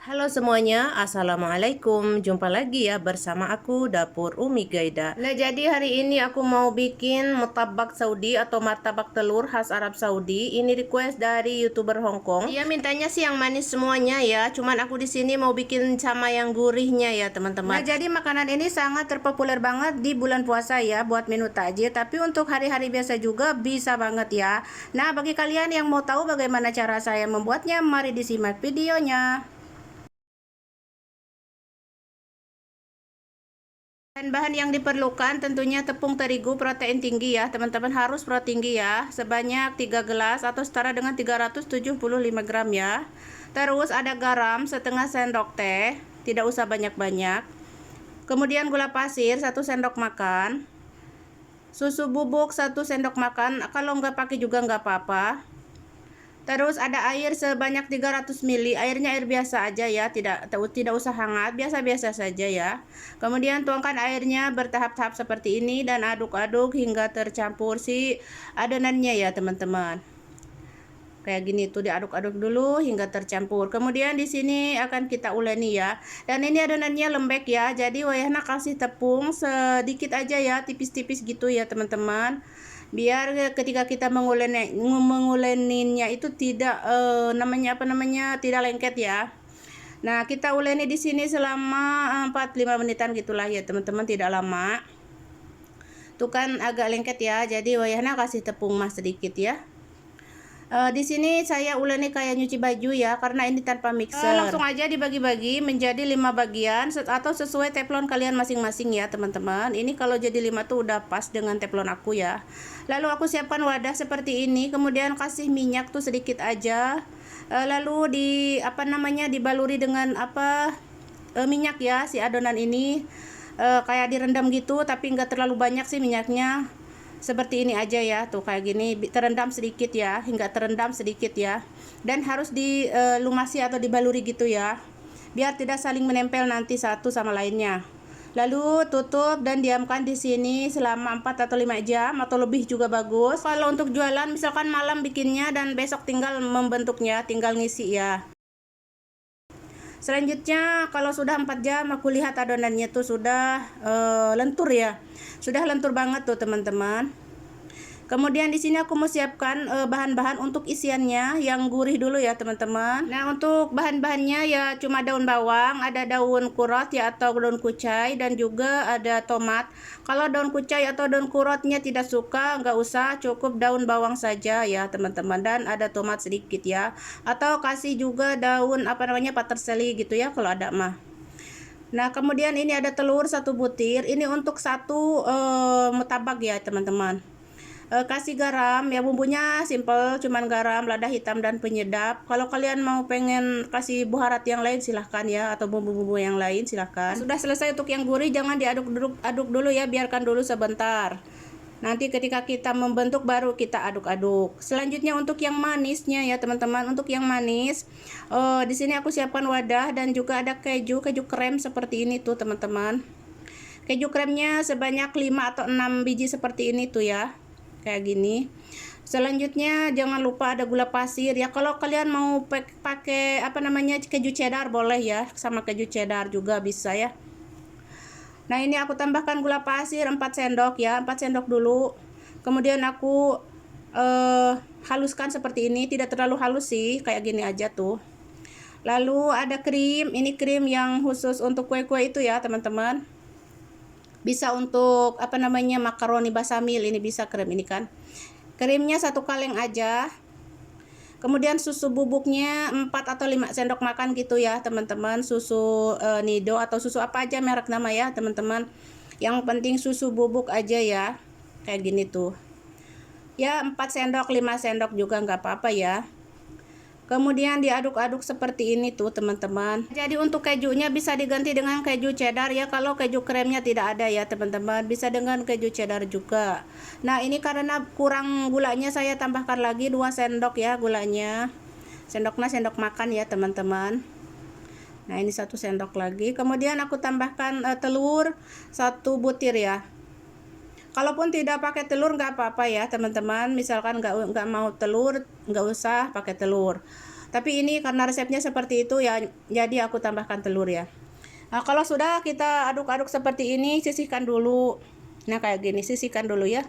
Halo semuanya, Assalamualaikum. Jumpa lagi ya bersama aku Dapur Umi Gaida. Nah jadi hari ini aku mau bikin mutabak Saudi atau martabak telur khas Arab Saudi. Ini request dari youtuber Hongkong Dia mintanya sih yang manis semuanya ya. Cuman aku di sini mau bikin sama yang gurihnya ya teman-teman. Nah jadi makanan ini sangat terpopuler banget di bulan puasa ya Buat menu takjil Tapi untuk hari-hari biasa juga bisa banget ya. Nah bagi kalian yang mau tahu bagaimana cara saya membuatnya Mari disimak videonya Bahan-bahan yang diperlukan tentunya tepung terigu protein tinggi ya teman-teman. Harus protein tinggi ya sebanyak 3 gelas atau setara dengan 375 gram ya. Terus ada garam setengah sendok teh tidak usah banyak-banyak. Kemudian gula pasir 1 sendok makan. Susu bubuk 1 sendok makan. Kalau nggak pakai juga nggak apa-apa Terus ada air sebanyak 300 ml, airnya air biasa aja ya, tidak tidak usah hangat, biasa-biasa saja ya. Kemudian tuangkan airnya bertahap-tahap seperti ini dan aduk-aduk hingga tercampur si adonannya ya, teman-teman. Kayak gini tuh diaduk-aduk dulu hingga tercampur. Kemudian di sini akan kita uleni ya. Dan ini adonannya lembek ya. Jadi wayahna kasih tepung sedikit aja ya, tipis-tipis gitu ya, teman-teman biar ketika kita mengulen menguleninnya itu tidak uh, namanya apa namanya tidak lengket ya. Nah kita uleni di sini selama 4-5 menitan gitulah ya teman-teman tidak lama. Tuh kan agak lengket ya jadi wayahnya kasih tepung mas sedikit ya Uh, di sini saya uleni kayak nyuci baju ya karena ini tanpa mixer. Uh, langsung aja dibagi-bagi menjadi lima bagian atau sesuai teflon kalian masing-masing ya teman-teman. Ini kalau jadi lima tuh udah pas dengan teflon aku ya. Lalu aku siapkan wadah seperti ini, kemudian kasih minyak tuh sedikit aja. Uh, lalu di apa namanya dibaluri dengan apa uh, minyak ya si adonan ini. Uh, kayak direndam gitu tapi nggak terlalu banyak sih minyaknya seperti ini aja ya tuh kayak gini. Terendam sedikit ya hingga terendam sedikit ya. Dan harus dilumasi atau dibaluri gitu ya biar tidak saling menempel nanti satu sama lainnya. Lalu tutup dan diamkan di sini selama 4 atau 5 jam atau lebih juga bagus. Kalau untuk jualan misalkan malam bikinnya dan besok tinggal membentuknya tinggal ngisi ya selanjutnya kalau sudah 4 jam aku lihat adonannya tuh sudah uh, lentur ya. Sudah lentur banget tuh teman-teman Kemudian di sini aku mau siapkan eh, bahan-bahan untuk isiannya yang gurih dulu ya teman-teman. Nah untuk bahan-bahannya ya cuma daun bawang, ada daun kurot ya atau daun kucai dan juga ada tomat. Kalau daun kucai atau daun kurotnya tidak suka nggak usah cukup daun bawang saja ya teman-teman dan ada tomat sedikit ya. Atau kasih juga daun apa namanya paterseli gitu ya kalau ada mah. Nah kemudian ini ada telur satu butir. Ini untuk satu uh, mutabak ya teman-teman e, kasih garam. Ya bumbunya simple cuman garam lada hitam dan penyedap. Kalau kalian mau pengen kasih buharat yang lain silahkan ya. Atau bumbu-bumbu yang lain silahkan. Sudah selesai untuk yang gurih jangan diaduk aduk dulu ya. Biarkan dulu sebentar. Nanti ketika kita membentuk baru kita aduk-aduk. Selanjutnya untuk yang manisnya ya teman-teman. Untuk yang manis uh, di sini aku siapkan wadah dan juga ada keju keju krem seperti ini tuh teman-teman. Keju kremnya sebanyak 5 atau 6 biji seperti ini tuh ya kayak gini. Selanjutnya jangan lupa ada gula pasir. Ya kalau kalian mau pakai apa namanya keju cheddar boleh ya. Sama keju cheddar juga bisa ya. Nah ini aku tambahkan gula pasir 4 sendok ya 4 sendok dulu. Kemudian aku uh, haluskan seperti ini. Tidak terlalu halus sih kayak gini aja tuh. Lalu ada krim. Ini krim yang khusus untuk kue-kue itu ya teman-teman bisa untuk apa namanya makaroni basamil ini bisa krim ini kan. Krimnya satu kaleng aja. Kemudian susu bubuknya 4 atau 5 sendok makan gitu ya teman-teman. Susu e, nido atau susu apa aja merek nama ya teman-teman. Yang penting susu bubuk aja ya kayak gini tuh. Ya 4 sendok 5 sendok juga nggak apa-apa ya Kemudian diaduk-aduk seperti ini tuh teman-teman. Jadi untuk kejunya bisa diganti dengan keju cheddar ya. Kalau keju kremnya tidak ada ya teman-teman. Bisa dengan keju cheddar juga. Nah ini karena kurang gulanya saya tambahkan lagi 2 sendok ya gulanya. Sendoknya sendok makan ya teman-teman. Nah ini satu sendok lagi. Kemudian aku tambahkan uh, telur satu butir ya kalaupun tidak pakai telur nggak apa-apa ya teman-teman. Misalkan nggak nggak mau telur nggak usah pakai telur. Tapi ini karena resepnya seperti itu ya jadi aku tambahkan telur ya. Nah kalau sudah kita aduk-aduk seperti ini sisihkan dulu. Nah kayak gini sisihkan dulu ya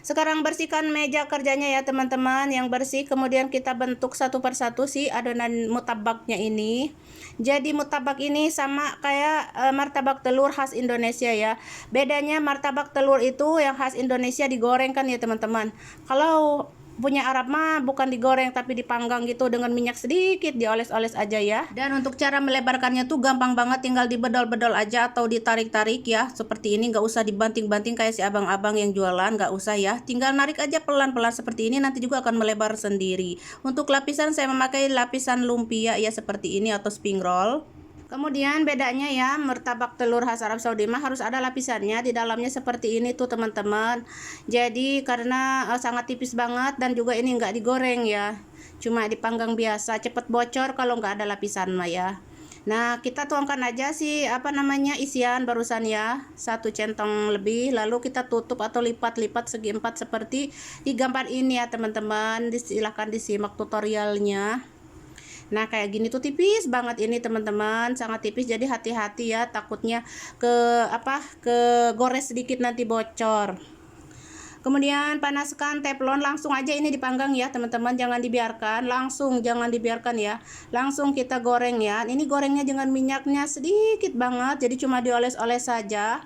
sekarang bersihkan meja kerjanya ya teman-teman. Yang bersih kemudian kita bentuk satu persatu si adonan mutabaknya ini. Jadi mutabak ini sama kayak e, martabak telur khas Indonesia ya. Bedanya martabak telur itu yang khas Indonesia digoreng kan ya teman-teman. Kalau punya Arab mah bukan digoreng tapi dipanggang gitu dengan minyak sedikit dioles-oles aja ya. Dan untuk cara melebarkannya tuh gampang banget tinggal dibedol-bedol aja atau ditarik-tarik ya. Seperti ini nggak usah dibanting-banting kayak si abang-abang yang jualan nggak usah ya. Tinggal narik aja pelan-pelan seperti ini nanti juga akan melebar sendiri. Untuk lapisan saya memakai lapisan lumpia ya seperti ini atau spring roll Kemudian bedanya ya, martabak telur khas Arab Saudi mah harus ada lapisannya di dalamnya seperti ini tuh teman-teman. Jadi karena uh, sangat tipis banget dan juga ini enggak digoreng ya. Cuma dipanggang biasa, cepet bocor kalau enggak ada lapisan mah ya. Nah, kita tuangkan aja sih apa namanya isian barusan ya, satu centong lebih, lalu kita tutup atau lipat-lipat segi empat seperti di gambar ini ya teman-teman. Silahkan disimak tutorialnya. Nah kayak gini tuh tipis banget ini teman-teman. Sangat tipis jadi hati-hati ya takutnya ke apa ke gores sedikit nanti bocor. Kemudian panaskan teflon langsung aja ini dipanggang ya teman-teman. Jangan dibiarkan langsung jangan dibiarkan ya. Langsung kita goreng ya. Ini gorengnya dengan minyaknya sedikit banget jadi cuma dioles-oles saja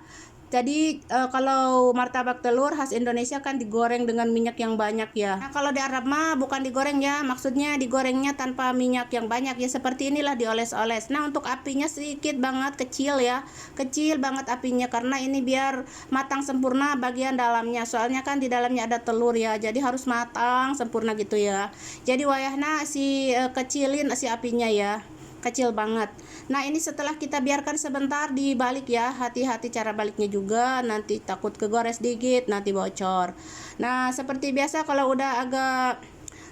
jadi e, kalau martabak telur khas Indonesia kan digoreng dengan minyak yang banyak ya. Nah, kalau di Arab mah bukan digoreng ya, maksudnya digorengnya tanpa minyak yang banyak ya seperti inilah dioles-oles. Nah, untuk apinya sedikit banget kecil ya. Kecil banget apinya karena ini biar matang sempurna bagian dalamnya. Soalnya kan di dalamnya ada telur ya. Jadi harus matang sempurna gitu ya. Jadi wayahna si e, kecilin si apinya ya kecil banget. Nah ini setelah kita biarkan sebentar dibalik ya hati-hati cara baliknya juga nanti takut kegores dikit nanti bocor. Nah seperti biasa kalau udah agak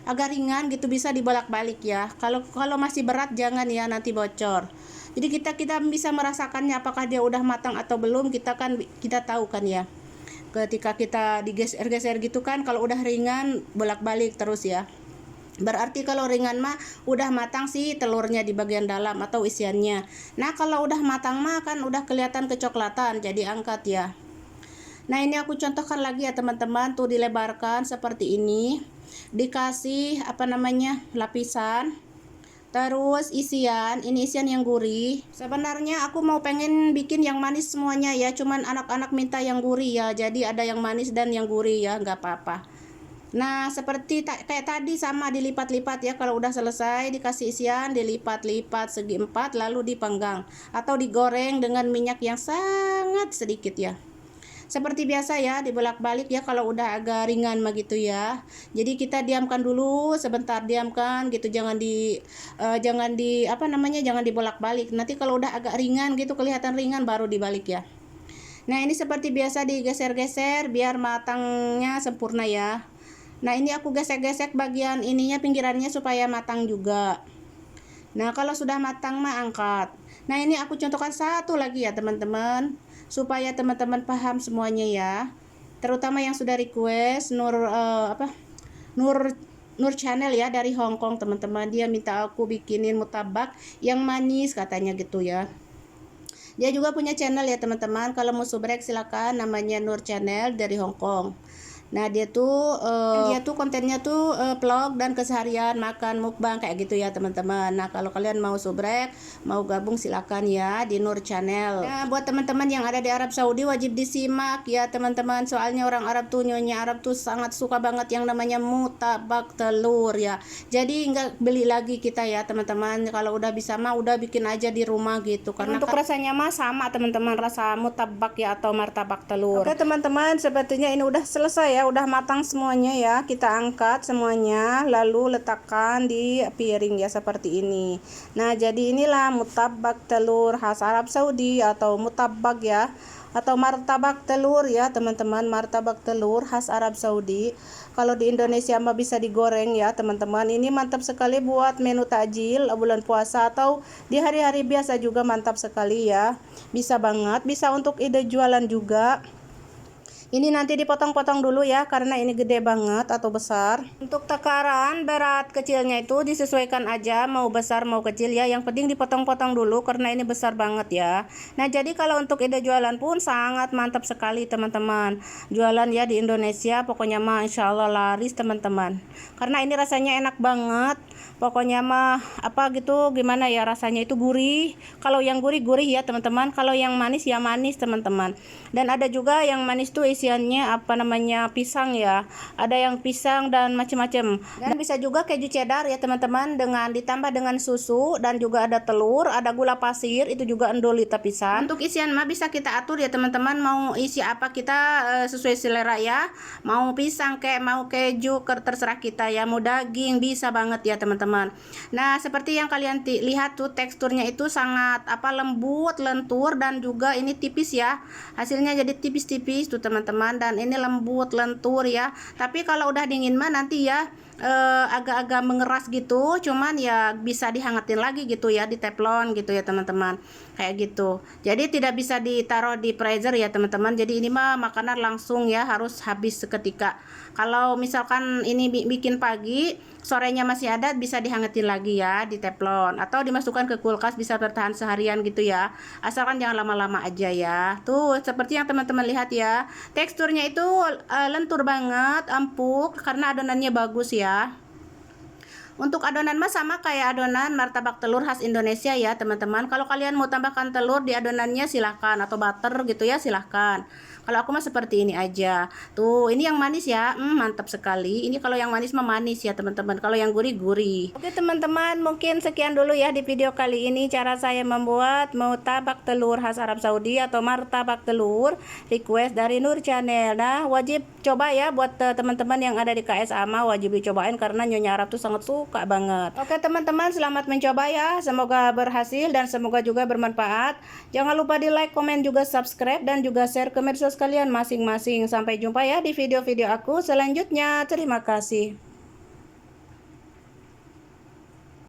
agak ringan gitu bisa dibolak-balik ya. Kalau kalau masih berat jangan ya nanti bocor. Jadi kita kita bisa merasakannya apakah dia udah matang atau belum kita kan kita tahu kan ya. Ketika kita digeser-geser gitu kan kalau udah ringan bolak-balik terus ya Berarti kalau ringan mah udah matang sih telurnya di bagian dalam atau isiannya. Nah, kalau udah matang mah kan udah kelihatan kecoklatan, jadi angkat ya. Nah, ini aku contohkan lagi ya teman-teman, tuh dilebarkan seperti ini. Dikasih apa namanya? lapisan. Terus isian, ini isian yang gurih. Sebenarnya aku mau pengen bikin yang manis semuanya ya, cuman anak-anak minta yang gurih ya. Jadi ada yang manis dan yang gurih ya, nggak apa-apa. Nah, seperti ta kayak tadi sama dilipat-lipat ya. Kalau udah selesai dikasih isian, dilipat-lipat segi empat lalu dipanggang atau digoreng dengan minyak yang sangat sedikit ya. Seperti biasa ya, dibolak-balik ya kalau udah agak ringan begitu ya. Jadi kita diamkan dulu sebentar, diamkan gitu jangan di uh, jangan di apa namanya? jangan dibolak-balik. Nanti kalau udah agak ringan gitu kelihatan ringan baru dibalik ya. Nah, ini seperti biasa digeser-geser biar matangnya sempurna ya. Nah ini aku gesek-gesek bagian ininya pinggirannya supaya matang juga. Nah kalau sudah matang mah angkat. Nah ini aku contohkan satu lagi ya teman-teman supaya teman-teman paham semuanya ya. Terutama yang sudah request Nur uh, apa Nur Nur Channel ya dari Hong Kong teman-teman dia minta aku bikinin mutabak yang manis katanya gitu ya. Dia juga punya channel ya teman-teman. Kalau mau subrek silakan namanya Nur Channel dari Hong Kong. Nah dia tuh uh, dia tuh kontennya tuh uh, vlog dan keseharian makan mukbang kayak gitu ya teman-teman. Nah kalau kalian mau subrek mau gabung silakan ya di Nur Channel. Nah buat teman-teman yang ada di Arab Saudi wajib disimak ya teman-teman. Soalnya orang Arab tuh nyonya Arab tuh sangat suka banget yang namanya mutabak telur ya. Jadi nggak beli lagi kita ya teman-teman. Kalau udah bisa mah udah bikin aja di rumah gitu. Karena untuk rasanya mah sama teman-teman rasa mutabak ya atau martabak telur. Oke teman-teman sepertinya ini udah selesai ya udah matang semuanya ya. Kita angkat semuanya lalu letakkan di piring ya seperti ini. Nah jadi inilah mutabak telur khas Arab Saudi atau mutabak ya atau martabak telur ya teman-teman. Martabak telur khas Arab Saudi. Kalau di Indonesia mah bisa digoreng ya teman-teman. Ini mantap sekali buat menu takjil bulan puasa atau di hari-hari biasa juga mantap sekali ya. Bisa banget bisa untuk ide jualan juga Ini nanti dipotong-potong dulu ya karena ini gede banget atau besar. Untuk takaran berat kecilnya itu disesuaikan aja mau besar mau kecil ya. Yang penting dipotong-potong dulu karena ini besar banget ya. Nah, jadi kalau untuk ide jualan pun sangat mantap sekali teman-teman. Jualan ya di Indonesia pokoknya mah insya Allah laris teman-teman. Karena ini rasanya enak banget. Pokoknya mah apa gitu gimana ya rasanya itu gurih. Kalau yang gurih gurih ya teman-teman. Kalau yang manis ya manis teman-teman. Dan ada juga yang manis tuh isiannya apa namanya pisang ya. Ada yang pisang dan macam-macam dan bisa juga keju cheddar ya teman-teman dengan ditambah dengan susu dan juga ada telur ada gula pasir itu juga endolita pisang. Untuk isian mah bisa kita atur ya teman-teman mau isi apa kita uh, sesuai selera ya. Mau pisang kayak mau keju terserah kita ya. Mau daging bisa banget ya teman-teman. Nah seperti yang kalian lihat tuh teksturnya itu sangat apa lembut lentur dan juga ini tipis ya. Hasilnya jadi tipis-tipis tuh teman-teman teman-teman. Dan ini lembut lentur ya. Tapi kalau udah dingin mah nanti ya agak-agak uh, mengeras gitu cuman ya bisa dihangatin lagi gitu ya di teflon gitu ya teman-teman. Kayak gitu. Jadi tidak bisa ditaruh di freezer ya teman-teman. Jadi ini mah makanan langsung ya harus habis seketika. Kalau misalkan ini bikin pagi sorenya masih ada bisa dihangatin lagi ya di teflon. Atau dimasukkan ke kulkas bisa bertahan seharian gitu ya. Asalkan jangan lama-lama aja ya. Tuh seperti yang teman-teman lihat ya. Teksturnya itu uh, lentur banget empuk karena adonannya bagus ya ya untuk adonan mah sama kayak adonan martabak telur khas Indonesia ya teman-teman. Kalau kalian mau tambahkan telur di adonannya silahkan atau butter gitu ya silahkan. Kalau aku mah seperti ini aja. Tuh, ini yang manis ya. Hmm, mantap sekali. Ini kalau yang manis mah manis ya, teman-teman. Kalau yang gurih gurih. Oke, teman-teman, mungkin sekian dulu ya di video kali ini cara saya membuat mau tabak telur khas Arab Saudi atau martabak telur request dari Nur Channel. Nah, wajib coba ya buat eh, teman-teman yang ada di KS Ama wajib dicobain karena Nyonya Arab tuh sangat suka banget. Oke, teman-teman, selamat mencoba ya. Semoga berhasil dan semoga juga bermanfaat. Jangan lupa di like, komen juga subscribe dan juga share ke medsos kalian masing-masing. Sampai jumpa ya di video-video aku selanjutnya. Terima kasih.